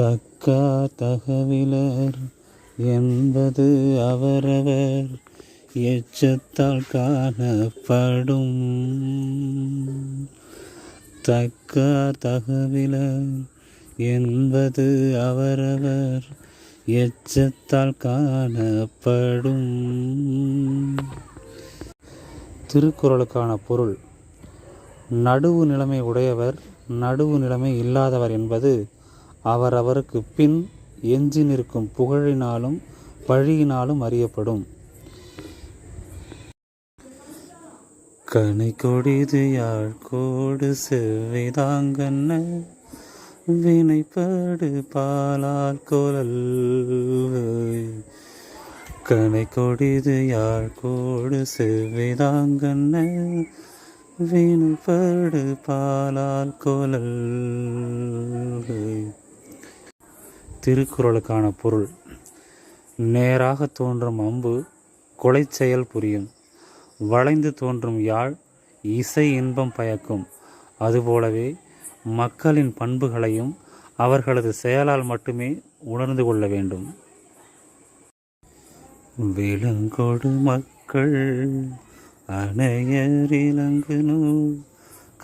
தக்கா தகவிலர் என்பது அவரவர் எச்சத்தால் காணப்படும். தக்கா தகவிலர் என்பது அவரவர் எச்சத்தால் காணப்படும். திருக்குறளுக்கான பொருள் நடுவு நிலைமை உடையவர் நடுவு நிலைமை இல்லாதவர் என்பது அவரவருக்கு பின் எஞ்சி நிற்கும் புகழினாலும் பழியினாலும் அறியப்படும். கனை கொடிது யாழ்கோடு செவ்விதாங்கன்ன வினைப்படு பாலால் கோலல் கனை கொடிது யாழ்கோடு செவ்விதாங்கன்ன வினைப்படு பாலால் கோலல் திருக்குறளுக்கான பொருள். நேராக தோன்றும் அம்பு கொலை செயல் புரியும். வளைந்து தோன்றும் யாழ் இசை இன்பம் பயக்கும். அதுபோலவே மக்களின் பண்புகளையும் அவர்களது செயலால் மட்டுமே உணர்ந்து கொள்ள வேண்டும். விலங்கோடு மக்கள் அணையரிலங்கு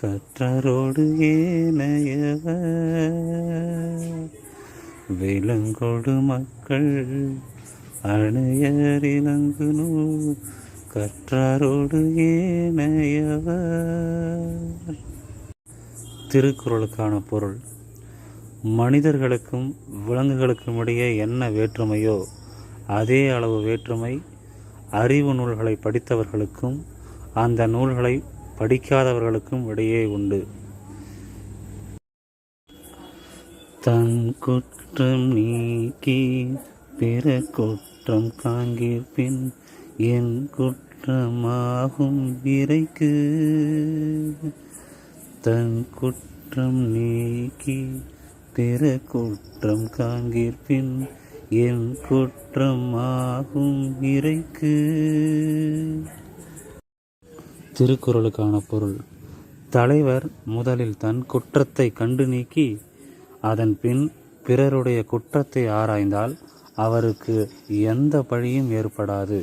கற்றரோடு ஏனையவர் விலங்கொடு மக்கள் அணையரிலங்கு நூல் கற்றாரோடு ஏனையவர். திருக்குறளுக்கான பொருள் மனிதர்களுக்கும் விலங்குகளுக்கும் இடையே என்ன வேற்றுமையோ அதே அளவு வேற்றுமை அறிவு நூல்களை படித்தவர்களுக்கும் அந்த நூல்களை படிக்காதவர்களுக்கும் இடையே உண்டு. தன் குற்றம் நீக்கி பிற குற்றம் காண்கிற்பின் என் குற்றமாகும் இறைக்கு. தன் குற்றம் நீக்கி பிற குற்றம் காண்கிற்பின் என் குற்றமாகும் இறைக்கு. திருக்குறளுக்கான பொருள். தலைவர் முதலில் தன் குற்றத்தை கண்டு நீக்கி அதன் பின் பிறருடைய குற்றத்தை ஆராய்ந்தால் அவருக்கு எந்த பழியும் ஏற்படாது.